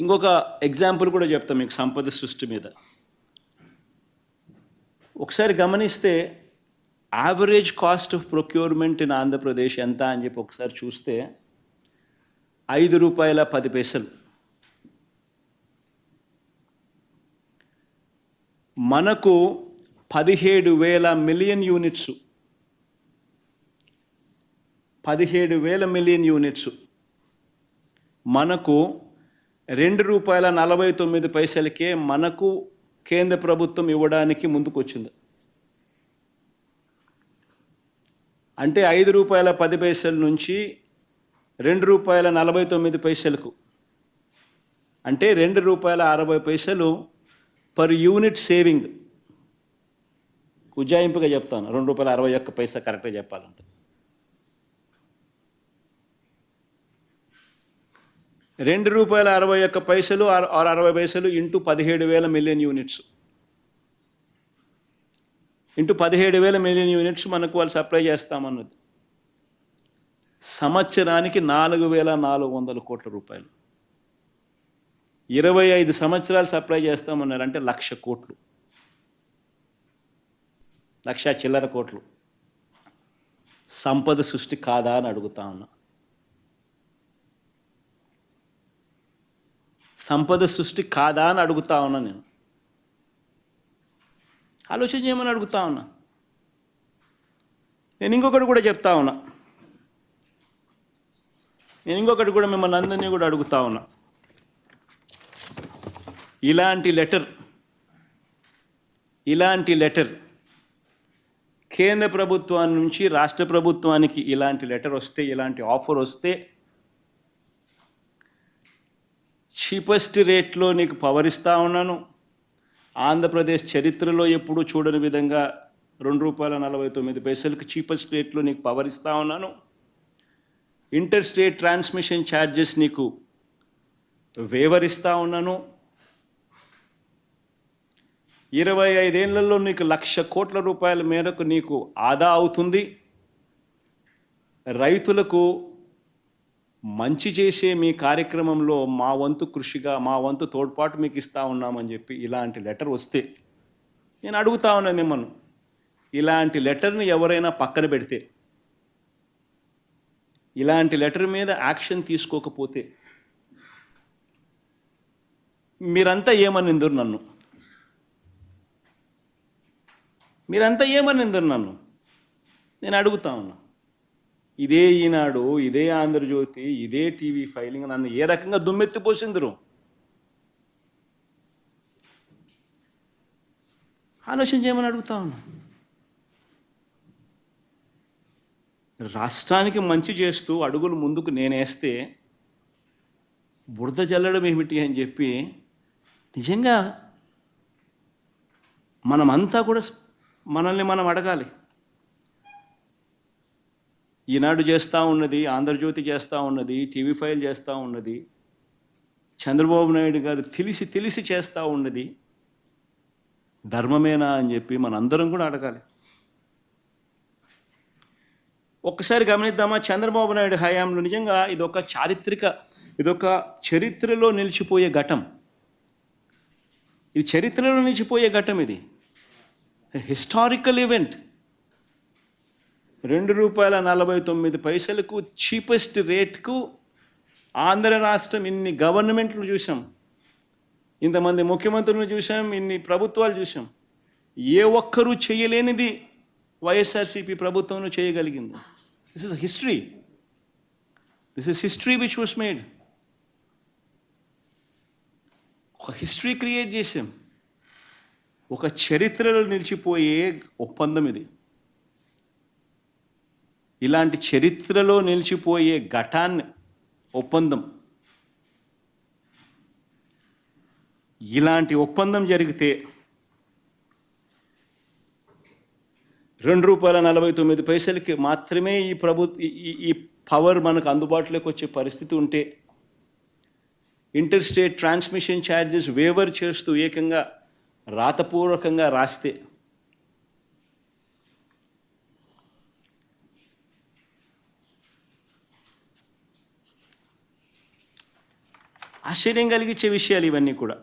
ఇంకొక ఎగ్జాంపుల్ కూడా చెప్తాం మీకు సంపద సృష్టి మీద. ఒకసారి గమనిస్తే average cost of procurement in Andhra Pradesh ఎంత అని చెప్పి ఒకసారి చూస్తే ఐదు రూపాయల పది పైసలు. మనకు పదిహేడు వేల మిలియన్ యూనిట్స్ పదిహేడు వేల మిలియన్ యూనిట్స్ మనకు రెండు రూపాయల నలభై తొమ్మిది పైసలకే మనకు కేంద్ర ప్రభుత్వం ఇవ్వడానికి ముందుకొచ్చింది. అంటే ఐదు రూపాయల పది పైసల నుంచి రెండు రూపాయల నలభై తొమ్మిది పైసలకు అంటే రెండు రూపాయల అరవై పైసలు పర్ యూనిట్ సేవింగ్. ఉజ్జాయింపుగా చెప్తాను రెండు రూపాయల అరవై ఒక్క పైసా కరెక్ట్గా చెప్పాలంటే. రెండు రూపాయల అరవై ఒక్క పైసలు ఆరు అరవై పైసలు ఇంటూ పదిహేడు వేల మిలియన్ యూనిట్స్. ఇంటూ పదిహేడు వేల మిలియన్ యూనిట్స్ మనకు వాళ్ళు సప్లై చేస్తామన్నది. సంవత్సరానికి నాలుగు వేల నాలుగు వందల కోట్ల రూపాయలు. ఇరవై ఐదు సంవత్సరాలు సప్లై చేస్తామన్నారు అంటే లక్ష కోట్లు. లక్ష చిల్లర కోట్లు. సంపద సృష్టి కాదా అని అడుగుతా ఉన్నా. సంపద సృష్టి కాదా అని అడుగుతా ఉన్నా నేను. ఆలోచన చేయమని అడుగుతా ఉన్నా. నేను ఇంకొకటి కూడా చెప్తా ఉన్నా. నేను ఇంకొకటి కూడా మిమ్మల్ని అందరినీ కూడా అడుగుతా ఉన్నా. ఇలాంటి లెటర్ ఇలాంటి లెటర్ కేంద్ర ప్రభుత్వం నుంచి రాష్ట్ర ప్రభుత్వానికి ఇలాంటి లెటర్ వస్తే ఇలాంటి ఆఫర్ వస్తే చీపెస్ట్ రేట్లో నీకు పవర్ ఇస్తూ ఉన్నాను. ఆంధ్రప్రదేశ్ చరిత్రలో ఎప్పుడూ చూడని విధంగా రెండు రూపాయల నలభై తొమ్మిది పైసలకు చీపెస్ట్ రేట్లో నీకు పవర్ ఇస్తూ ఉన్నాను. ఇంటర్ స్టేట్ ట్రాన్స్మిషన్ ఛార్జెస్ నీకు వేవరిస్తూ ఉన్నాను. ఇరవై ఐదేళ్ళలో నీకు లక్ష కోట్ల రూపాయల మేరకు నీకు ఆదా అవుతుంది. రైతులకు మంచి చేసే మీ కార్యక్రమంలో మా వంతు కృషిగా మా వంతు తోడ్పాటు మీకు ఇస్తా ఉన్నామని చెప్పి ఇలాంటి లెటర్ వస్తే నేను అడుగుతా ఉన్నాను మిమ్మల్ని ఇలాంటి లెటర్ని ఎవరైనా పక్కన పెడితే ఇలాంటి లెటర్ మీద యాక్షన్ తీసుకోకపోతే మీరంతా ఏమనిందురు నన్ను? మీరంతా ఏమనిందురు నన్ను? నేను అడుగుతా ఉన్నా. ఇదే ఈనాడు ఇదే ఆంధ్రజ్యోతి ఇదే టీవీ ఫైలింగ్ నన్ను ఏ రకంగా దుమ్మెత్తిపోసిందరు ఆలోచన చేయమని అడుగుతా ఉన్నా. రాష్ట్రానికి మంచి చేస్తూ అడుగులు ముందుకు నేనేస్తే బురద జల్లడం ఏమిటి అని చెప్పి నిజంగా మనమంతా కూడా మనల్ని మనం అడగాలి. ఈనాడు చేస్తూ ఉన్నది ఆంధ్రజ్యోతి చేస్తూ ఉన్నది టీవీ ఫైల్ చేస్తూ ఉన్నది చంద్రబాబు నాయుడు గారు తెలిసి తెలిసి చేస్తూ ఉన్నది ధర్మమేనా అని చెప్పి మనందరం కూడా అడగాలి. ఒక్కసారి గమనిద్దామా చంద్రబాబు నాయుడు హయాంలో నిజంగా ఇదొక చారిత్రక ఇదొక చరిత్రలో నిలిచిపోయే ఘటం. ఇది చరిత్రలో నిలిచిపోయే ఘటం ఇది. హిస్టారికల్ ఈవెంట్ రెండు రూపాయల నలభై తొమ్మిది పైసలకు చీపెస్ట్ రేట్కు ఆంధ్ర రాష్ట్రం ఇన్ని గవర్నమెంట్లు చూసాం ఇంతమంది ముఖ్యమంత్రులను చూసాం ఇన్ని ప్రభుత్వాలు చూసాం ఏ ఒక్కరూ చేయలేనిది వైఎస్ఆర్సీపీ ప్రభుత్వంలో చేయగలిగింది. This is history this is history which was made ఒక హిస్టరీ క్రియేట్ చేసాం ఒక చరిత్రలో నిలిచిపోయే ఒప్పందం ఇది. ఇలాంటి చరిత్రలో నిలిచిపోయే ఘటాన్ని ఒప్పందం. ఇలాంటి ఒప్పందం జరిగితే రెండు రూపాయల నలభై తొమ్మిది పైసలకి మాత్రమే ఈ ప్రభు ఈ ఈ పవర్ మనకు అందుబాటులోకి వచ్చే పరిస్థితి ఉంటే inter state transmission charges waiver చేస్తూ ఏకంగా రాతపూర్వకంగా రాస్తే ఆశ్చర్యం కలిగించే విషయాలు ఇవన్నీ కూడా.